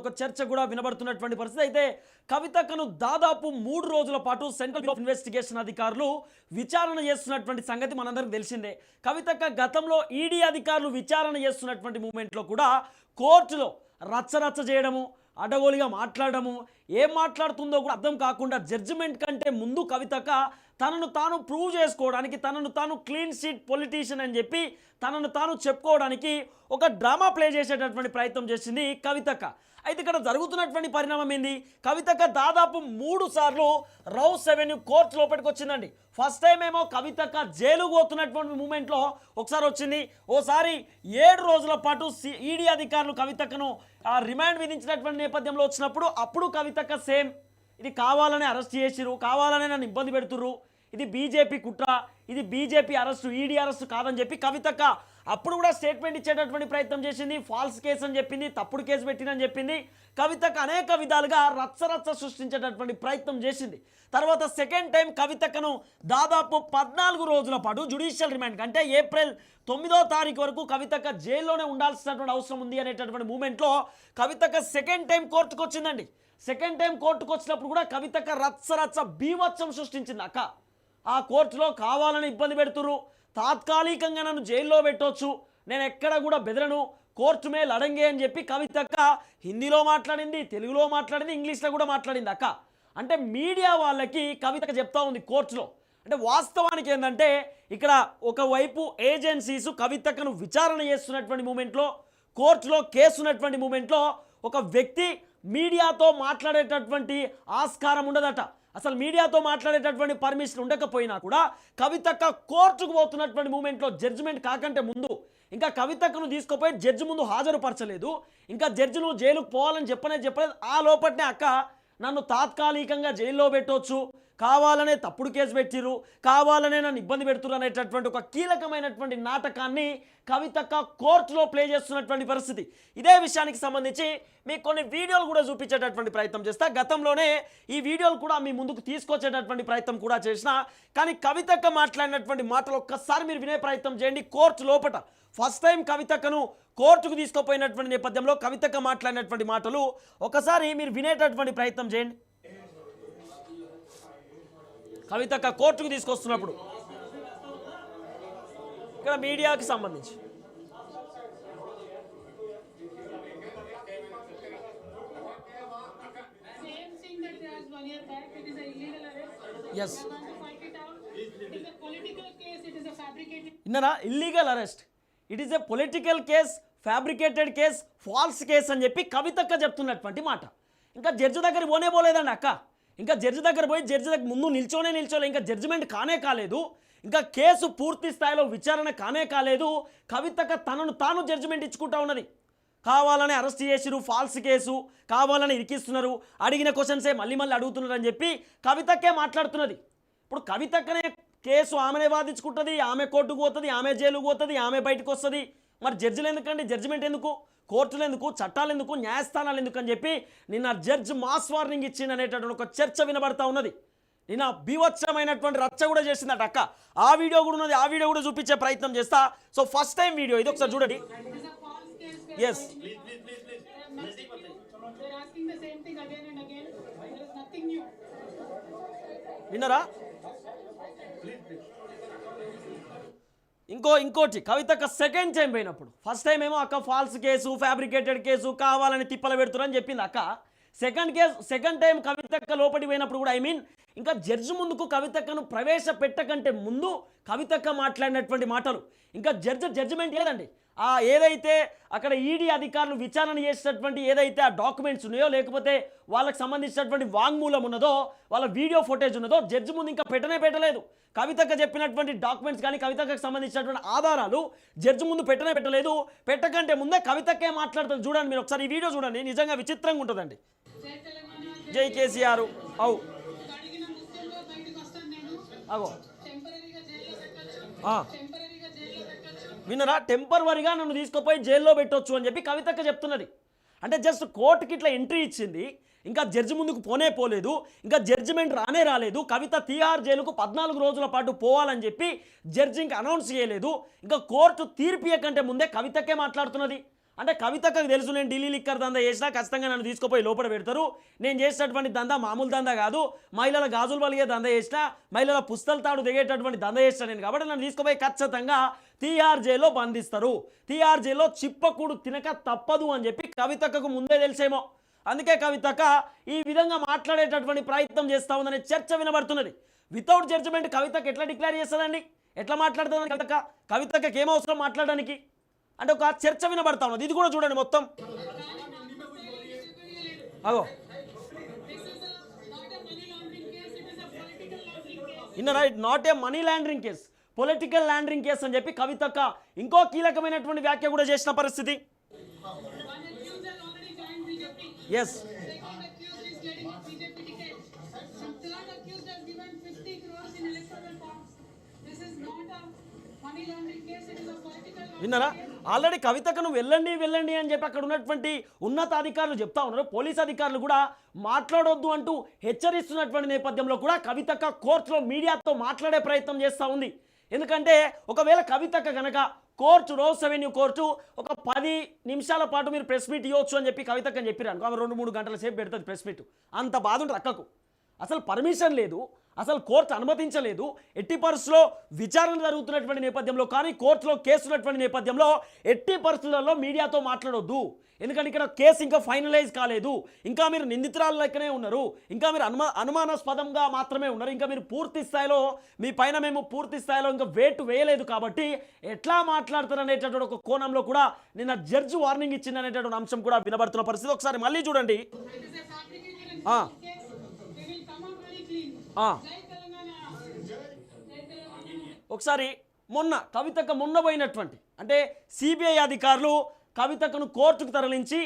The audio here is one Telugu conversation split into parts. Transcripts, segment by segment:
ఒక చర్చ కూడా వినబడుతున్నటువంటి పరిస్థితి. అయితే కవితకను దాదాపు మూడు రోజుల పాటు సెంట్రల్ బ్యూరో ఇన్వెస్టిగేషన్ అధికారులు విచారణ చేస్తున్నటువంటి సంగతి మనందరికి తెలిసిందే. కవితక్క గతంలో ఈడీ అధికారులు విచారణ చేస్తున్నటువంటి మూమెంట్లో కూడా కోర్టులో రచ్చరచ్చ చేయడము అడగోలిగా మాట్లాడడము ఏం మాట్లాడుతుందో కూడా అర్థం కాకుండా జడ్జిమెంట్ కంటే ముందు కవితక తనను తాను ప్రూవ్ చేసుకోవడానికి తనను తాను క్లీన్ షీట్ పొలిటీషియన్ అని చెప్పి తనను తాను చెప్పుకోవడానికి ఒక డ్రామా ప్లే చేసేటటువంటి ప్రయత్నం చేసింది కవితక్క. అయితే ఇక్కడ జరుగుతున్నటువంటి పరిణామం ఏంది? కవితక్క దాదాపు మూడు సార్లు రౌస్ సెవెన్ కోర్టు లోపలికి వచ్చిందండి. ఫస్ట్ టైం ఏమో కవితక్క జైలు పోతున్నటువంటి మూమెంట్లో ఒకసారి వచ్చింది. ఓసారి ఏడు రోజుల పాటు ఈడీ అధికారులు కవితక్కను ఆ, రిమాండ్ విధించినటువంటి నేపథ్యంలో వచ్చినప్పుడు అప్పుడు కవితక్క సేమ్ ఇది కావాలని అరెస్ట్ చేసిరు కావాలనే నన్ను ఇబ్బంది పెడుతుర్రు. ఇది బీజేపీ కుట్ర ఇది బీజేపీ అరెస్టు ఈడీ అరెస్టు కాదని చెప్పి కవితక్క అప్పుడు కూడా స్టేట్మెంట్ ఇచ్చేటటువంటి ప్రయత్నం చేసింది. ఫాల్స్ కేసు అని చెప్పింది తప్పుడు కేసు పెట్టినని చెప్పింది. కవితకు అనేక విధాలుగా రచ్చరచ్చ సృష్టించేటటువంటి ప్రయత్నం చేసింది. తర్వాత సెకండ్ టైం కవితక్కను దాదాపు పద్నాలుగు రోజుల పాటు జుడిషియల్ రిమాండ్ అంటే ఏప్రిల్ తొమ్మిదో తారీఖు వరకు కవితక్క జైల్లోనే ఉండాల్సినటువంటి అవసరం ఉంది అనేటటువంటి మూమెంట్లో కవితక్క సెకండ్ టైం కోర్టుకు వచ్చిందండి. సెకండ్ టైం కోర్టుకు వచ్చినప్పుడు కూడా కవితక్క రత్సరత్స రచ్చ సృష్టించింది అక్క. ఆ కోర్టులో కావాలని ఇబ్బంది పెడుతురు తాత్కాలికంగా నన్ను జైల్లో పెట్టవచ్చు నేను ఎక్కడ కూడా బెదరను. కోర్టు మే లడంగే అని చెప్పి కవితక్క హిందీలో మాట్లాడింది తెలుగులో మాట్లాడింది ఇంగ్లీష్లో కూడా మాట్లాడింది అక్క. అంటే మీడియా వాళ్ళకి కవితక చెప్తా ఉంది కోర్టులో. అంటే వాస్తవానికి ఏంటంటే ఇక్కడ ఒకవైపు ఏజెన్సీస్ కవితక్కను విచారణ చేస్తున్నటువంటి మూమెంట్లో కోర్టులో కేసు ఉన్నటువంటి మూమెంట్లో ఒక వ్యక్తి మీడియాతో మాట్లాడేటటువంటి ఆస్కారం ఉండదట. అసలు మీడియాతో మాట్లాడేటటువంటి పర్మిషన్ ఉండకపోయినా కూడా కవితక్క కోర్టుకు పోతున్నటువంటి మూమెంట్లో జడ్జిమెంట్ కాకంటే ముందు ఇంకా కవితక్కను తీసుకుపోయి జడ్జి ముందు హాజరుపరచలేదు. ఇంకా జడ్జి నువ్వు జైలుకు పోవాలని చెప్పనే చెప్పలేదు. ఆ లోపట్నే అక్క నన్ను తాత్కాలికంగా జైల్లో పెట్టవచ్చు కావాలనే తప్పుడు కేసు పెట్టిరు కావాలనే నన్ను ఇబ్బంది పెడుతురు అనేటటువంటి ఒక కీలకమైనటువంటి నాటకాన్ని కవితక్క కోర్టులో ప్లే చేస్తున్నటువంటి పరిస్థితి. ఇదే విషయానికి సంబంధించి మీకు కొన్ని వీడియోలు కూడా చూపించేటటువంటి ప్రయత్నం చేస్తా. గతంలోనే ఈ వీడియోలు కూడా మీ ముందుకు తీసుకొచ్చేటటువంటి ప్రయత్నం కూడా చేసిన. కానీ కవితక్క మాట్లాడినటువంటి మాటలు ఒక్కసారి మీరు వినే ప్రయత్నం చేయండి. కోర్టు లోపట. ఫస్ట్ టైం కవితక్కను కోర్టుకు తీసుకుపోయినటువంటి నేపథ్యంలో కవితక్క మాట్లాడినటువంటి మాటలు ఒకసారి మీరు వినేటటువంటి ప్రయత్నం చేయండి. కవితక్క కోర్టుకు తీసుకొస్తున్నప్పుడు. ఇక్కడ మీడియాకి సంబంధించి. Fabricated. విన్నారా illegal arrest it is a political case fabricated case false case అని చెప్పి కవితక్క చెప్తున్నటువంటి మాట. ఇంకా జడ్జి దగ్గర పోనే పోలేదండి అక్క. ఇంకా జడ్జి దగ్గర పోయి జడ్జి దగ్గర ముందు నిల్చోనే నిల్చోలే ఇంకా జడ్జిమెంట్ కానే కాలేదు. ఇంకా కేసు పూర్తి స్థాయిలో విచారణ కానే కాలేదు. కవితక్క తనను తాను జడ్జిమెంట్ ఇచ్చుకుంటా ఉన్నది. కావాలని అరెస్ట్ చేసిరు ఫాల్స్ కేసు కావాలని ఇరికిస్తున్నారు. అడిగిన క్వశ్చన్సే మళ్ళీ మళ్ళీ అడుగుతున్నారు అని చెప్పి కవితక్కే మాట్లాడుతున్నది. ఇప్పుడు కవితక్కనే కేసు ఆమెనే వాదించుకుంటుంది ఆమె కోర్టుకు పోతుంది ఆమె జైలుకు పోతుంది ఆమె బయటకు వస్తుంది. మరి జడ్జిలు ఎందుకండి? జడ్జిమెంట్ ఎందుకు? కోర్టులు ఎందుకు? చట్టాలు ఎందుకు? న్యాయస్థానాలు ఎందుకు అని చెప్పి నిన్న జడ్జ్ మాస్ వార్నింగ్ ఇచ్చింది అనేటటువంటి ఒక చర్చ వినబడతా ఉన్నది. నిన్న బీభత్సమైనటువంటి రచ్చ కూడా చేసిందట అక్క. ఆ వీడియో కూడా ఉన్నది. ఆ వీడియో కూడా చూపించే ప్రయత్నం చేస్తా. సో ఫస్ట్ టైం వీడియో ఇది ఒకసారి చూడండి. It is ఇంకో ఇంకోటి కవితక్క సెకండ్ టైం పోయినప్పుడు. ఫస్ట్ టైం ఏమో అక్క ఫాల్స్ కేసు ఫ్యాబ్రికేటెడ్ కేసు కావాలని తిప్పలు పెడుతున్నారని చెప్పింది అక్క. సెకండ్ కేసు సెకండ్ టైం కవితక్క లోపలికి పోయినప్పుడు కూడా ఐ మీన్ ఇంకా జడ్జి ముందుకు కవితక్కను ప్రవేశపెట్టకంటే ముందు కవితక్క మాట్లాడినటువంటి మాటలు. ఇంకా జడ్జి జడ్జిమెంట్ లేదండి ఆ ఏదైతే అక్కడ ఈడీ అధికారులు విచారణ చేసేటటువంటి ఏదైతే ఆ డాక్యుమెంట్స్ ఉన్నాయో లేకపోతే వాళ్ళకి సంబంధించినటువంటి వాంగ్మూలం ఉన్నదో వాళ్ళ వీడియో ఫుటేజ్ ఉన్నదో జడ్జి ముందు ఇంకా పెట్టనే పెట్టలేదు. కవితక్క చెప్పినటువంటి డాక్యుమెంట్స్ కానీ కవితకు సంబంధించినటువంటి ఆధారాలు జడ్జి ముందు పెట్టనే పెట్టలేదు. పెట్టకంటే ముందే కవితక్కే మాట్లాడుతుంది. చూడండి మీరు ఒకసారి ఈ వీడియో చూడండి. నిజంగా విచిత్రంగా ఉంటుందండి. జై కేసీఆర్. అవు అగో టెంపరీగా జైల్లో పెట్టచ్చు ఆ. టెంపరీగా జైల్లో వినరా విన్నరా టెంపరవరిగా నన్ను తీసుకుపోయి జైల్లో పెట్టొచ్చు అని చెప్పి కవితక్క చెప్తున్నది. అంటే జస్ట్ కోర్టుకి ఇట్లా ఎంట్రీ ఇచ్చింది. ఇంకా జడ్జి ముందుకు పోనే పోలేదు. ఇంకా జడ్జిమెంట్ రానే రాలేదు. కవిత తీహార్ జైలుకు పద్నాలుగు రోజుల పాటు పోవాలని చెప్పి జడ్జి ఇంకా అనౌన్స్ చేయలేదు. ఇంకా కోర్టు తీర్పు ఇయ్యకంటే ముందే కవితకే మాట్లాడుతున్నది. అంటే కవితకు తెలుసు నేను ఢిల్లీ లిక్కర్ దందా చేసినా ఖచ్చితంగా నన్ను తీసుకుపోయి లోపల పెడతారు. నేను చేసినటువంటి దందా మామూలు దందా కాదు. మహిళల గాజులు పలిగే దందా చేసిన మహిళల పుస్తల తాడు దిగేటటువంటి దందా చేసిన నేను కాబట్టి నన్ను తీసుకుపోయి ఖచ్చితంగా టీఆర్జేలో బంధిస్తారు. టీఆర్జేలో చిప్పకూడు తినక తప్పదు అని చెప్పి కవితకు ముందే తెలిసేమో. అందుకే కవితక ఈ విధంగా మాట్లాడేటటువంటి ప్రయత్నం చేస్తా ఉందనే చర్చ వినబడుతున్నది. వితౌట్ జడ్జిమెంట్ కవితకు ఎట్లా డిక్లేర్ చేస్తుందండి? ఎట్లా మాట్లాడుతుందని కవితక కవితకి ఏమవసరం మాట్లాడడానికి? అంటే ఒక చర్చ వినబడతా ఉన్నది. ఇది కూడా చూడండి మొత్తం. అగో. ఇన్నరా right not a money laundering case. Political laundering case అని చెప్పి కవితక్క ఇంకో కీలకమైనటువంటి వ్యాఖ్య కూడా చేసిన పరిస్థితి. ఎస్ విన్నారా? ఆల్రెడీ కవితకు వెళ్ళండి వెళ్ళండి అని చెప్పి అక్కడ ఉన్నటువంటి ఉన్నతాధికారులు చెప్తా ఉన్నారు. పోలీస్ అధికారులు కూడా మాట్లాడొద్దు అంటూ హెచ్చరిస్తున్నటువంటి నేపథ్యంలో కూడా కవితక్క కోర్టులో మీడియాతో మాట్లాడే ప్రయత్నం చేస్తూ ఉంది. ఎందుకంటే ఒకవేళ కవితక్క గనక కోర్టు రోజ్ అవెన్యూ కోర్టు ఒక పది నిమిషాల పాటు మీరు ప్రెస్ మీట్ ఇవ్వచ్చు అని చెప్పి కవితక్కని చెప్పిరాను ఆమె రెండు మూడు గంటల సేపు పెడుతుంది ప్రెస్ మీట్. అంత బాధ ఉంటుంది అక్కకు. అసలు పర్మిషన్ లేదు. అసలు కోర్టు అనుమతించలేదు. ఎట్టి పరిస్థితుల్లో విచారణ జరుగుతున్నటువంటి నేపథ్యంలో కానీ కోర్టులో కేసు ఉన్నటువంటి నేపథ్యంలో ఎట్టి పరిస్థితులలో మీడియాతో మాట్లాడొద్దు. ఎందుకంటే ఇక్కడ కేసు ఇంకా ఫైనలైజ్ కాలేదు. ఇంకా మీరు నిందితురాల లెక్కనే ఉన్నారు. ఇంకా మీరు అనుమా అనుమానాస్పదంగా మాత్రమే ఉన్నారు. ఇంకా మీరు పూర్తి స్థాయిలో మీ పైన మేము పూర్తి స్థాయిలో ఇంకా వేటు వేయలేదు కాబట్టి ఎట్లా మాట్లాడతారు అనేటటువంటి ఒక కోణంలో కూడా నిన్న జడ్జి వార్నింగ్ ఇచ్చింది అనేటటువంటి అంశం కూడా వినబడుతున్న పరిస్థితి. ఒకసారి మళ్ళీ చూడండి. ఒకసారి మొన్న కవితకు మొన్న పోయినటువంటి అంటే సిబిఐ అధికారులు కవితకును కోర్టుకు తరలించి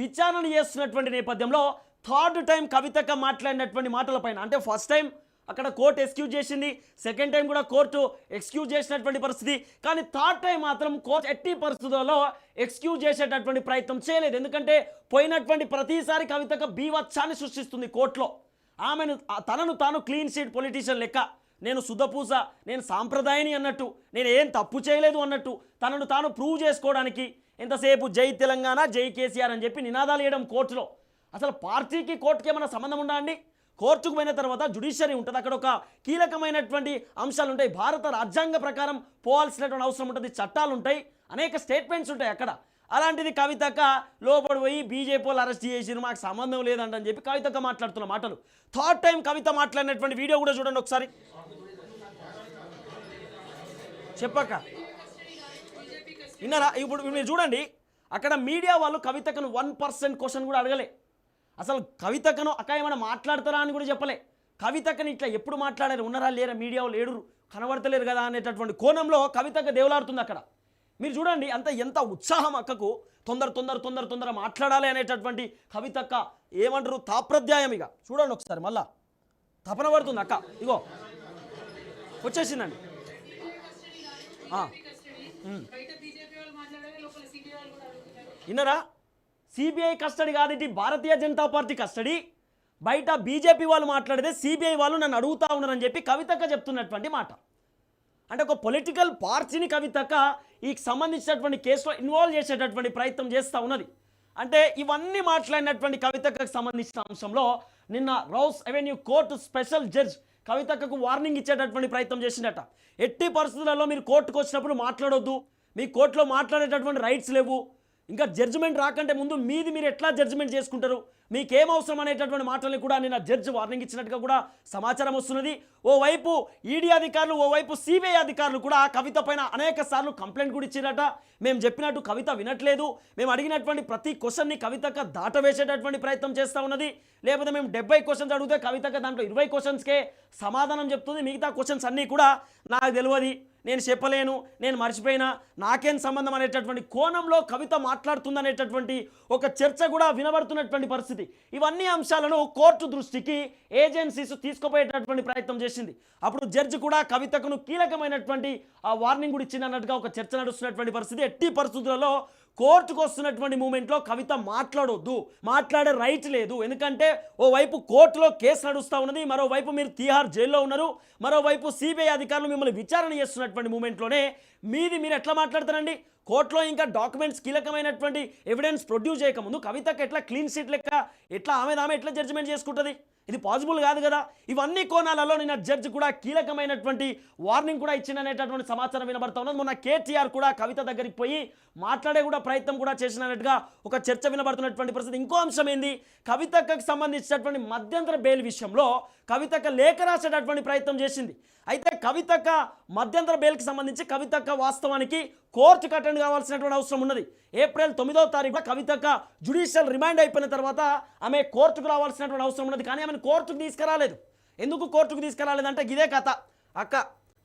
విచారణ చేస్తున్నటువంటి నేపథ్యంలో థర్డ్ టైం కవితక మాట్లాడినటువంటి మాటలపైన అంటే ఫస్ట్ టైం అక్కడ కోర్టు ఎక్స్క్యూజ్ చేసింది సెకండ్ టైం కూడా కోర్టు ఎక్స్క్యూజ్ చేసినటువంటి పరిస్థితి. కానీ థర్డ్ టైం మాత్రం కోర్టు ఎట్టి పరిస్థితుల్లో ఎక్స్క్యూజ్ చేసేటటువంటి ప్రయత్నం చేయలేదు. ఎందుకంటే పోయినటువంటి ప్రతిసారి కవితక బీవత్సాన్ని సృష్టిస్తుంది కోర్టులో. ఆమెను తనను తాను క్లీన్ షీట్ పొలిటీషియన్ లెక్క. నేను సుధపూస నేను సాంప్రదాయని అన్నట్టు నేను ఏం తప్పు చేయలేదు అన్నట్టు తనను తాను ప్రూవ్ చేసుకోవడానికి ఎంతసేపు జై తెలంగాణ జై కేసీఆర్ అని చెప్పి నినాదాలు వేయడం కోర్టులో. అసలు పార్టీకి కోర్టుకి ఏమైనా సంబంధం ఉందా అండి? కోర్టుకు పోయిన తర్వాత జుడిషియరీ ఉంటుంది. అక్కడ ఒక కీలకమైనటువంటి అంశాలు ఉంటాయి. భారత రాజ్యాంగ ప్రకారం పోవాల్సినటువంటి అవసరం ఉంటుంది. చట్టాలు ఉంటాయి. అనేక స్టేట్మెంట్స్ ఉంటాయి అక్కడ. అలాంటిది కవితక్క లోపడి పోయి బీజేపీ వాళ్ళు అరెస్ట్ చేసిరు మాకు సంబంధం లేదంటని చెప్పి కవితక్క మాట్లాడుతున్న మాటలు. థర్డ్ టైం కవిత మాట్లాడినటువంటి వీడియో కూడా చూడండి ఒకసారి. చెప్పక్క. విన్నారా? ఇప్పుడు మీరు చూడండి అక్కడ మీడియా వాళ్ళు కవితకను వన్ పర్సెంట్ క్వశ్చన్ కూడా అడగలే. అసలు కవితకను అక్క ఏమైనా మాట్లాడతారా అని కూడా చెప్పలే. కవితకని ఇట్లా ఎప్పుడు మాట్లాడారు? ఉన్నారా? లేరా? మీడియా వాళ్ళు ఏడురు కనబడతలేరు కదా అనేటటువంటి కోణంలో కవితక దేవులాడుతుంది అక్కడ. మీరు చూడండి అంత ఎంత ఉత్సాహం అక్కకు. తొందర తొందర తొందర తొందర మాట్లాడాలి అనేటటువంటి కవితక్క ఏమంటారు? తాప్రధ్యాయం ఇక. చూడండి ఒకసారి మళ్ళా. తపన పడుతుంది అక్క. ఇగో. వచ్చేసిందండి. విన్నరా? సిబిఐ కస్టడీ కాదు ఇది భారతీయ జనతా పార్టీ కస్టడీ. బయట బీజేపీ వాళ్ళు మాట్లాడితే సిబిఐ వాళ్ళు నన్ను అడుగుతా ఉన్నారని చెప్పి కవితక్క చెప్తున్నటువంటి మాట. అంటే ఒక పొలిటికల్ పార్టీని కవితక్క ఈ సంబంధించినటువంటి కేసులో ఇన్వాల్వ్ చేసేటటువంటి ప్రయత్నం చేస్తూ ఉన్నది. అంటే ఇవన్నీ మాట్లాడినటువంటి కవితక్కకు సంబంధించిన అంశంలో నిన్న Rouse Avenue court special judge కవితక్కకు warning ఇచ్చేటటువంటి ప్రయత్నం చేసిందట. ఎట్టి పరిస్థితులలో మీరు కోర్టుకు వచ్చినప్పుడు మాట్లాడొద్దు. మీ కోర్టులో మాట్లాడేటటువంటి రైట్స్ లేవు. ఇంకా జడ్జిమెంట్ రాకంటే ముందు మీది మీరు ఎట్లా జడ్జిమెంట్ చేసుకుంటారు? మీకేం అనేటటువంటి మాటల్ని కూడా నిన్న జడ్జ్ వార్నింగ్ ఇచ్చినట్టుగా కూడా సమాచారం వస్తున్నది. ఓవైపు ఈడీ అధికారులు ఓవైపు సిబిఐ అధికారులు కూడా కవిత పైన అనేక సార్లు కంప్లైంట్ కూడా ఇచ్చిరట. మేము చెప్పినట్టు కవిత వినట్లేదు. మేము అడిగినటువంటి ప్రతి క్వశ్చన్ని కవితక దాటవేసేటటువంటి ప్రయత్నం చేస్తూ ఉన్నది. లేకపోతే మేము డెబ్బై క్వశ్చన్స్ అడిగితే కవితక దాంట్లో ఇరవై క్వశ్చన్స్కే సమాధానం చెప్తుంది. మిగతా క్వశ్చన్స్ అన్నీ కూడా నాకు తెలియదు. నేను చెప్పలేను. నేను మర్చిపోయినా. నాకేం సంబంధం అనేటటువంటి కోణంలో కవిత మాట్లాడుతుందనేటటువంటి ఒక చర్చ కూడా వినబడుతున్నటువంటి పరిస్థితి. ఇవన్నీ అంశాలను కోర్టు దృష్టికి ఏజెన్సీస్ తీసుకుపోయేటటువంటి ప్రయత్నం చేసింది. అప్పుడు జడ్జి కూడా కవితకును కీలకమైనటువంటి ఆ వార్నింగ్ కూడా ఇచ్చింది అన్నట్టుగా ఒక చర్చ నడుస్తున్నటువంటి పరిస్థితి. ఎట్టి పరిస్థితులలో కోర్టుకు వస్తున్నటువంటి మూమెంట్లో కవిత మాట్లాడొద్దు మాట్లాడే రైట్ లేదు. ఎందుకంటే ఓవైపు కోర్టులో కేసు నడుస్తూ ఉన్నది మరోవైపు మీరు తీహార్ జైల్లో ఉన్నారు మరోవైపు సిబిఐ అధికారులు మిమ్మల్ని విచారణ చేస్తున్నటువంటి మూమెంట్లోనే మీది మీరు ఎట్లా మాట్లాడతారండి? కోర్టులో ఇంకా డాక్యుమెంట్స్ కీలకమైనటువంటి ఎవిడెన్స్ ప్రొడ్యూస్ చేయకముందు కవితకు ఎట్లా క్లీన్ షీట్ లెక్క ఎట్లా ఆమె ఆమె ఎట్లా జడ్జిమెంట్ చేసుకుంటుంది? ఇది పాసిబుల్ కాదు కదా? ఇవన్నీ కోణాలలో నిన్న జడ్జ్ కూడా కీలకమైనటువంటి వార్నింగ్ కూడా ఇచ్చిననేటటువంటి సమాచారం వినబడతా ఉన్నది. మొన్న కేటీఆర్ కూడా కవిత దగ్గరికి పోయి మాట్లాడే కూడా ప్రయత్నం కూడా చేసినట్టుగా ఒక చర్చ వినబడుతున్నటువంటి పరిస్థితి. ఇంకో అంశం ఏంది? కవితకు సంబంధించినటువంటి మధ్యంతర బెయిల్ విషయంలో కవితక లేఖ రాసేటటువంటి ప్రయత్నం చేసింది. అయితే కవితక్క మధ్యంతర బెయిల్కి సంబంధించి కవితక్క వాస్తవానికి కోర్టుకు అటెండ్ కావాల్సినటువంటి అవసరం ఉన్నది. ఏప్రిల్ తొమ్మిదవ తారీఖున కవితక్క జుడిషియల్ రిమైండ్ అయిపోయిన తర్వాత ఆమె కోర్టుకు రావాల్సినటువంటి అవసరం ఉన్నది. కానీ ఆమెను కోర్టుకు తీసుకురాలేదు. ఎందుకు కోర్టుకు తీసుకురాలేదంటే ఇదే కథ. అక్క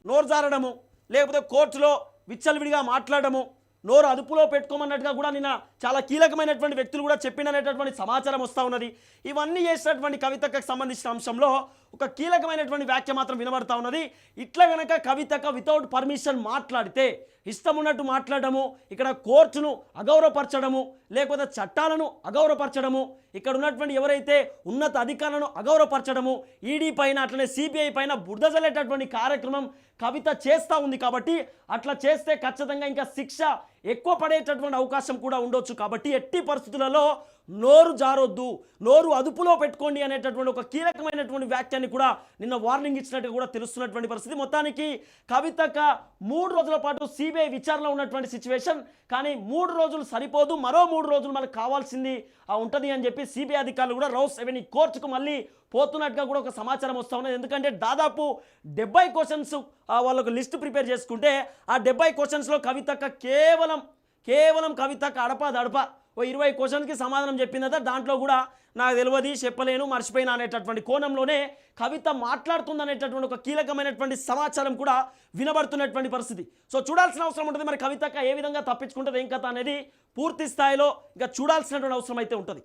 నోరు జారడము లేకపోతే కోర్టులో విచ్చలవిడిగా మాట్లాడము నోరు అదుపులో పెట్టుకోమన్నట్టుగా కూడా నిన్న చాలా కీలకమైనటువంటి వ్యక్తులు కూడా చెప్పిననేటటువంటి సమాచారం వస్తూ ఉన్నది. ఇవన్నీ చేసినటువంటి కవితకు సంబంధించిన అంశంలో ఒక కీలకమైనటువంటి వ్యాఖ్య మాత్రం వినబడతా ఉన్నది. ఇట్లా కనుక కవితక వితౌట్ పర్మిషన్ మాట్లాడితే ఇష్టం ఉన్నట్టు మాట్లాడము ఇక్కడ కోర్టును అగౌరవపరచడము లేకపోతే చట్టాలను అగౌరవపరచడము ఇక్కడ ఉన్నటువంటి ఎవరైతే ఉన్నత అధికారులను అగౌరవపరచడము ఈడీ పైన అట్లనే సిబిఐ పైన బుడ్దజల్లేటటువంటి కార్యక్రమం కవిత చేస్తూ ఉంది కాబట్టి అట్లా చేస్తే ఖచ్చితంగా ఇంకా శిక్ష ఎక్కువ పడేటటువంటి అవకాశం కూడా ఉండొచ్చు కాబట్టి ఎట్టి పరిస్థితులలో నోరు జారొద్దు నోరు అదుపులో పెట్టుకోండి అనేటటువంటి ఒక కీలకమైనటువంటి వ్యాఖ్యాన్ని కూడా నిన్న వార్నింగ్ ఇచ్చినట్టుగా కూడా తెలుస్తున్నటువంటి పరిస్థితి. మొత్తానికి కవితక మూడు రోజుల పాటు సిబిఐ విచారణలో ఉన్నటువంటి సిచ్యువేషన్ కానీ మూడు రోజులు సరిపోదు మరో మూడు రోజులు మనకు కావాల్సింది ఆ, ఉంటుంది అని చెప్పి సిబిఐ అధికారులు కూడా రౌస్ ఎవెనీ కోర్టుకు మళ్ళీ పోతున్నట్టుగా కూడా ఒక సమాచారం వస్తూ ఉన్నది. ఎందుకంటే దాదాపు డెబ్బై క్వశ్చన్స్ వాళ్ళకు లిస్ట్ ప్రిపేర్ చేసుకుంటే ఆ డెబ్బై క్వశ్చన్స్లో కవితక్క కేవలం కేవలం కవితక్క అడప దడప ఓ ఇరవై క్వశ్చన్కి సమాధానం చెప్పిందట. దాంట్లో కూడా నాకు తెలియదు చెప్పలేను మర్చిపోయినా అనేటటువంటి కోణంలోనే కవిత మాట్లాడుతుందనేటటువంటి ఒక కీలకమైనటువంటి సమాచారం కూడా వినబడుతున్నటువంటి పరిస్థితి. సో చూడాల్సిన అవసరం ఉంటుంది. మరి కవితక్క ఏ విధంగా తప్పించుకుంటుంది ఏం కథ అనేది పూర్తి స్థాయిలో ఇంకా చూడాల్సినటువంటి అవసరం అయితే ఉంటుంది.